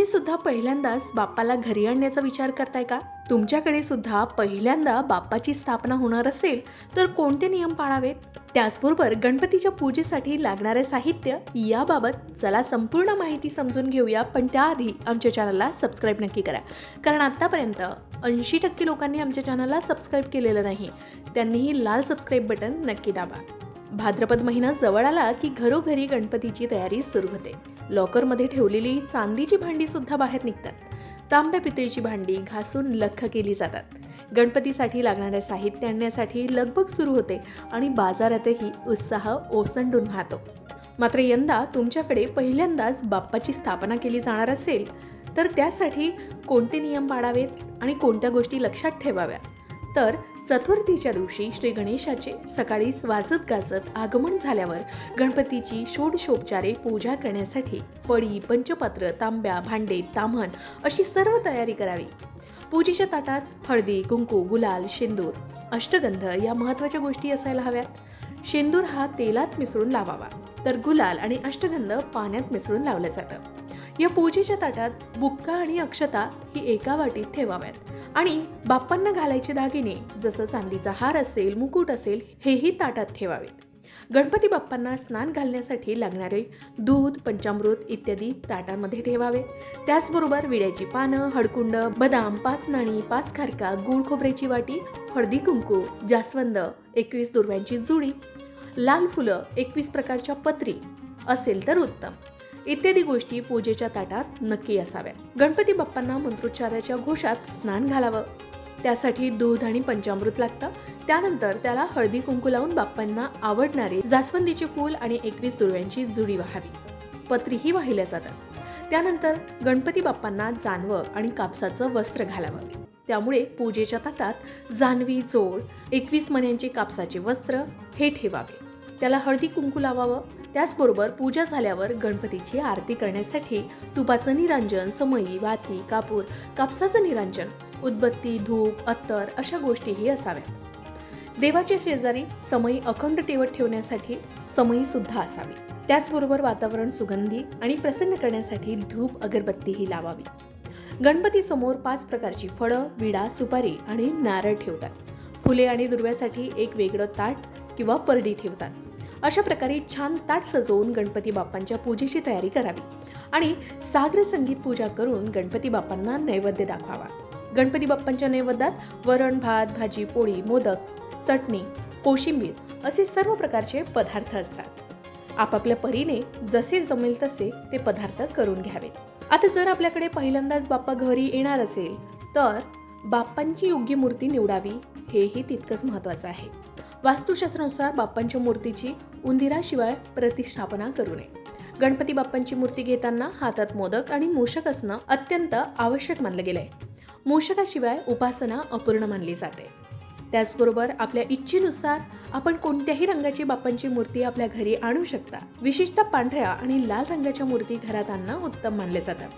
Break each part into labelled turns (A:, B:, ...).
A: तुम्ही सुद्धा पहिल्यांदाच बाप्पाला घरी आणण्याचा विचार करताय का? तुमच्याकडे सुद्धा पहिल्यांदा बाप्पाची स्थापना होणार असेल तर कोणते नियम पाळावेत? त्याचबरोबर गणपतीच्या पूजेसाठी लागणारे साहित्य याबाबत चला संपूर्ण माहिती समजून घेऊया पण त्याआधी आमच्या चॅनलला सबस्क्राईब नक्की करा. कारण आत्तापर्यंत ऐंशी टक्के लोकांनी आमच्या चॅनलला सबस्क्राईब केलेलं नाही. त्यांनीही लाल सबस्क्राईब बटन नक्की दाबा. भाद्रपद महिना जवळ आला की घरोघरी गणपतीची तयारी सुरू होते. लॉकरमध्ये ठेवलेली चांदीची भांडीसुद्धा बाहेर निघतात. तांब्या पितळीची भांडी घासून लख्ख केली जातात. गणपतीसाठी लागणाऱ्या साहित्य आणण्यासाठी लगबग सुरू होते आणि बाजारातही उत्साह ओसंडून वाहतो. मात्र यंदा तुमच्याकडे पहिल्यांदाच बाप्पाची स्थापना केली जाणार असेल तर त्यासाठी कोणते नियम पाळावेत आणि कोणत्या गोष्टी लक्षात ठेवाव्या? तर चतुर्थीच्या दिवशी श्री गणेशाचे सकाळीच वाजत गाजत आगमन झाल्यावर गणपतीची षोडशोपचारे पूजा करण्यासाठी पडी पंचपात्र तांब्या भांडे ताम्हण अशी सर्व तयारी करावी. पूजेच्या ताटात हळदी कुंकू गुलाल शेंदूर अष्टगंध या महत्त्वाच्या गोष्टी असायला हव्यात. शेंदूर हा तेलात मिसळून लावावा. तर गुलाल आणि अष्टगंध पाण्यात मिसळून लावलं जातं. या पूजेच्या ताटात बुक्का आणि अक्षता ही एका वाटीत ठेवाव्यात. आणि बाप्पांना घालायचे दागिने जसं चांदीचा हार असेल मुकुट असेल हेही ताटात ठेवावेत. गणपती बाप्पांना स्नान घालण्यासाठी लागणारे दूध पंचामृत इत्यादी ताटांमध्ये ठेवावे. त्याचबरोबर विड्याची पानं हडकुंड बदाम पाच नाणी पाच खारका गूळ खोबऱ्याची वाटी हळदी कुंकू जास्वंद एकवीस दुर्व्यांची जुडी लाल फुलं एकवीस प्रकारच्या पत्री असेल तर उत्तम. इत्यादी गोष्टी पूजेच्या ताटात नक्की असाव्यात. गणपती बाप्पांना मंत्रोच्चाराच्या घोषात स्नान घालावं. त्यासाठी दूध आणि पंचामृत लागतं. त्यानंतर त्याला हळदी कुंकू लावून बाप्पांना आवडणारे जास्वंदीचे फूल आणि एकवीस दुर्व्यांची जुडी वाहावी. पत्रीही वाहिल्या जातात. त्यानंतर गणपती बाप्पांना जानवं आणि कापसाचं वस्त्र घालावं. त्यामुळे पूजेच्या ताटात जानवी जोड एकवीस मण्यांचे कापसाचे वस्त्र हे ठेवावे. त्याला हळदी कुंकू लावावं त्याचबरोबर पूजा झाल्यावर गणपतीची आरती करण्यासाठी तुपाचं निरांजन समई वाती कापूर कापसाचं निरांजन उदबत्ती धूप अत्तर अशा गोष्टीही असाव्यात. देवाच्या शेजारी समई अखंड ठेवत ठेवण्यासाठी समई सुद्धा असावी. त्याचबरोबर वातावरण सुगंधी आणि प्रसन्न करण्यासाठी धूप अगरबत्तीही लावावी. गणपती समोर पाच प्रकारची फळं विडा सुपारी आणि नारळ ठेवतात. फुले आणि दुर्व्यासाठी एक वेगळं ताट किंवा परडी ठेवतात. अशा प्रकारे छान ताट सजवून गणपती बाप्पांच्या पूजेची तयारी करावी आणि सागर संगीत पूजा करून गणपती बाप्पांना नैवेद्य दाखवावा. गणपती बाप्पांच्या नैवेद्यात वरण भात भाजी पोळी मोदक चटणी कोशिंबीर असे सर्व प्रकारचे पदार्थ असतात. आपापल्या परीने जसे जमेल तसे ते पदार्थ करून घ्यावे. आता जर आपल्याकडे पहिल्यांदाच बाप्पा घरी येणार असेल तर बाप्पांची योग्य मूर्ती निवडावी हेही तितकंच महत्त्वाचं आहे. वास्तुशास्त्रानुसार बाप्पांच्या मूर्तीची उंदिराशिवाय प्रतिष्ठापना करू नये. गणपती बाप्पांची मूर्ती घेताना हातात मोदक आणि मूषक असणं अत्यंत आवश्यक मानलं गेलंय. मूषकाशिवाय उपासना अपूर्ण मानली जाते. त्याचबरोबर आपल्या इच्छेनुसार आपण कोणत्याही रंगाची बाप्पांची मूर्ती आपल्या घरी आणू शकता. विशेषतः पांढऱ्या आणि लाल रंगाच्या मूर्ती घरात आणणं उत्तम मानले जातात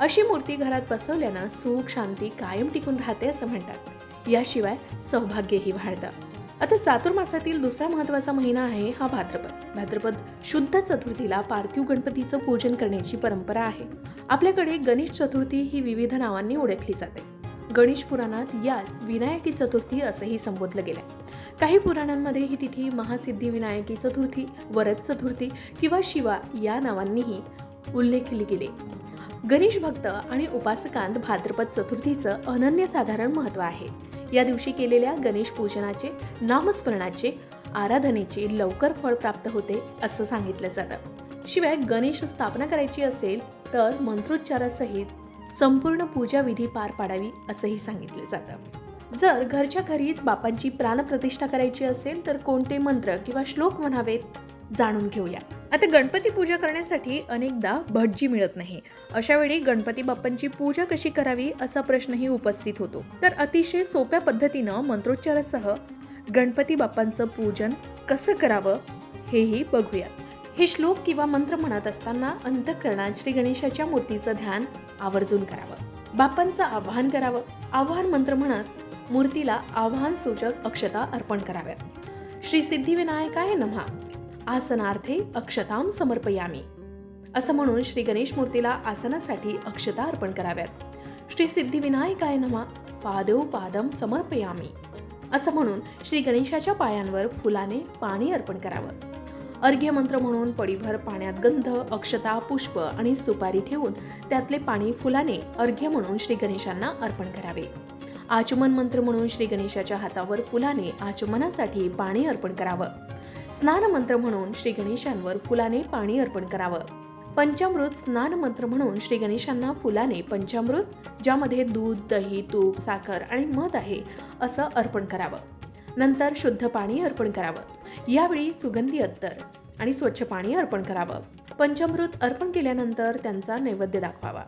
A: अशी मूर्ती घरात बसवल्यानं सुख शांती कायम टिकून राहते असं म्हणतात. याशिवाय सौभाग्यही वाढतं. आता चातुर्मासातील दुसरा महत्त्वाचा महिना आहे हा भाद्रपद. भाद्रपद शुद्ध चतुर्थीला पार्थिव गणपतीचं पूजन करण्याची परंपरा आहे. आपल्याकडे गणेश चतुर्थी ही विविध नावांनी ओळखली जाते. गणेश पुराणात यास विनायकी चतुर्थी असंही संबोधलं गेलंय. काही पुराणांमध्ये ही तिथी महासिद्धी विनायकी चतुर्थी वरद चतुर्थी किंवा शिवा या नावांनीही उल्लेख गेली गेले. गणेश भक्त आणि उपासकांत भाद्रपद चतुर्थीचं अनन्यसाधारण महत्त्व आहे. या दिवशी केलेल्या गणेश पूजनाचे नामस्मरणाचे आराधनेचे लवकर फळ प्राप्त होते असं सांगितलं जातं. शिवाय गणेश स्थापना करायची असेल तर मंत्रोच्चारासहित संपूर्ण पूजा विधी पार पाडावी असंही सांगितलं जातं. जर घरच्या घरीच बापांची प्राणप्रतिष्ठा करायची असेल तर कोणते मंत्र किंवा श्लोक म्हणावेत? जाणून घेऊया. आता गणपती पूजा करण्यासाठी अनेकदा भटजी मिळत नाही. अशा वेळी गणपती बाप्पांची पूजा कशी करावी असा प्रश्नही उपस्थित होतो. तर अतिशय सोप्या पद्धतीनं मंत्रोच्चारासह गणपती बाप्पांचं पूजन कसं करावं हेही बघूया हे श्लोक किंवा मंत्र म्हणत असताना अंतकरणात श्री गणेशाच्या मूर्तीचं ध्यान आवर्जून करावं. बाप्पांचं आवाहन करावं. आवाहन मंत्र म्हणत मूर्तीला आवाहन सूचक अक्षता अर्पण कराव्यात. श्री सिद्धिविनायकाय नमहा आसनार्थे अक्षताम समर्पयामी. असं म्हणून श्री गणेश मूर्तीला आसनासाठी अक्षता अर्पण कराव्यात. श्री सिद्धिविनायकाय नमा. पादव पादम समर्पयामी. असं म्हणून श्री गणेशाच्या पायांवर फुलाने पाणी अर्पण करावं. अर्घ्य मंत्र म्हणून पडीभर पाण्यात गंध अक्षता पुष्प आणि सुपारी ठेवून त्यातले पाणी फुलाने अर्घ्य म्हणून श्री गणेशांना अर्पण करावे. आचमन मंत्र म्हणून श्री गणेशाच्या हातावर फुलाने आचमनासाठी पाणी अर्पण करावं. स्नानमंत्र म्हणून श्री गणेशांवर फुलाने पाणी अर्पण करावं. पंचामृत स्नान मंत्र म्हणून श्री गणेशांना फुलाने पंचामृत ज्यामध्ये दूध दही तूप साखर आणि मध आहे असं अर्पण करावं. नंतर शुद्ध पाणी अर्पण करावं. यावेळी सुगंधी अत्तर आणि स्वच्छ पाणी अर्पण करावं. पंचामृत अर्पण केल्यानंतर त्यांचा नैवेद्य दाखवावा.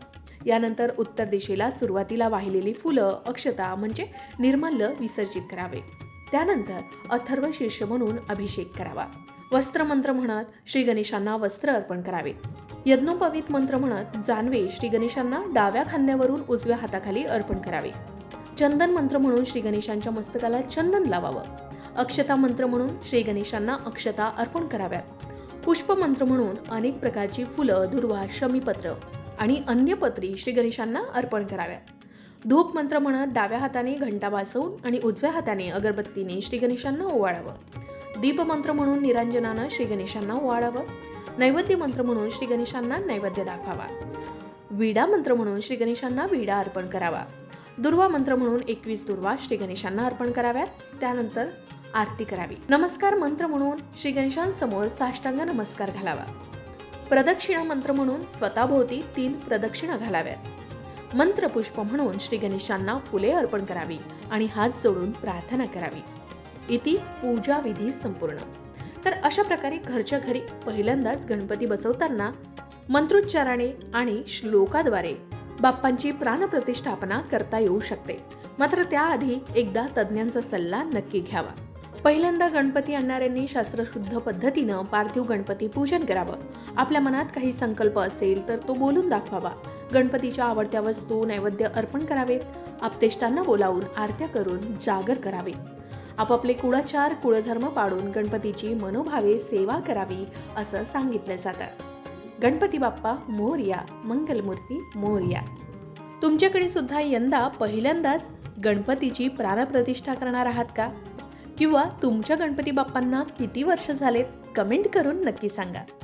A: यानंतर उत्तर दिशेला सुरुवातीला वाहिलेली फुलं अक्षता म्हणजे निर्माल्य विसर्जित करावे. त्यानंतर अथर्व शीर्ष म्हणून अभिषेक करावा. वस्त्रमंत्र म्हणत श्री गणेशांना वस्त्र अर्पण करावे. यज्ञोपवीत मंत्र म्हणत जानवे श्री गणेशांना डाव्या खांद्यावरून उजव्या हाताखाली अर्पण करावे. चंदन मंत्र म्हणून श्री गणेशांच्या मस्तकाला चंदन लावावं. अक्षता मंत्र म्हणून श्री गणेशांना अक्षता अर्पण कराव्यात. पुष्प मंत्र म्हणून अनेक प्रकारची फुलं दुर्वा शमीपत्र आणि अन्य पत्री श्री गणेशांना अर्पण कराव्यात. धूप मंत्र म्हणत डाव्या हाताने घंटा वाजवून आणि उजव्या हाताने अगरबत्तीने श्रीगणेशांना ओवाळावं. दीपमंत्र म्हणून निरांजनानं श्रीगणेशांना ओवाळावं. नैवेद्य मंत्र म्हणून श्रीगणेशांना नैवेद्य दाखवावा. विडा मंत्र म्हणून श्रीगणेशांना विडा अर्पण करावा. दुर्वा मंत्र म्हणून एकवीस दुर्वा श्रीगणेशांना अर्पण कराव्यात. त्यानंतर आरती करावी. नमस्कार मंत्र म्हणून श्रीगणेशांसमोर साष्टांग नमस्कार घालावा. प्रदक्षिणा मंत्र म्हणून स्वतःभोवती तीन प्रदक्षिणा घालाव्यात. मंत्रपुष्प म्हणून श्री गणेशांना फुले अर्पण करावी आणि हात जोडून प्रार्थना करावी. इति पूजा विधी संपूर्ण. तर अशा प्रकारे घरच्या घरी पहिल्यांदाच गणपती बसवताना मंत्रोच्चाराने आणि श्लोकाद्वारे बाप्पांची प्राणप्रतिष्ठापना करता येऊ शकते. मात्र त्याआधी एकदा तज्ज्ञांचा सल्ला नक्की घ्यावा. पहिल्यांदा गणपती आणणाऱ्यांनी शास्त्रशुद्ध पद्धतीनं पार्थिव गणपती पूजन करावं. आपल्या मनात काही संकल्प असेल तर तो बोलून दाखवावा. गणपतीच्या आवडत्या वस्तू नैवेद्य अर्पण करावेत. आपतेष्टांना बोलावून आरत्या करून जागर करावे. आपापले कुळाचार कुळधर्म पाडून गणपतीची मनोभावे सेवा करावी असं सांगितलं जातं. गणपती बाप्पा मोरया मंगलमूर्ती मोरया. तुमच्याकडे सुद्धा यंदा पहिल्यांदाच गणपतीची प्राणप्रतिष्ठा करणार आहात का? किंवा तुमच्या गणपती बाप्पांना किती वर्ष झालेत? कमेंट करून नक्की सांगा.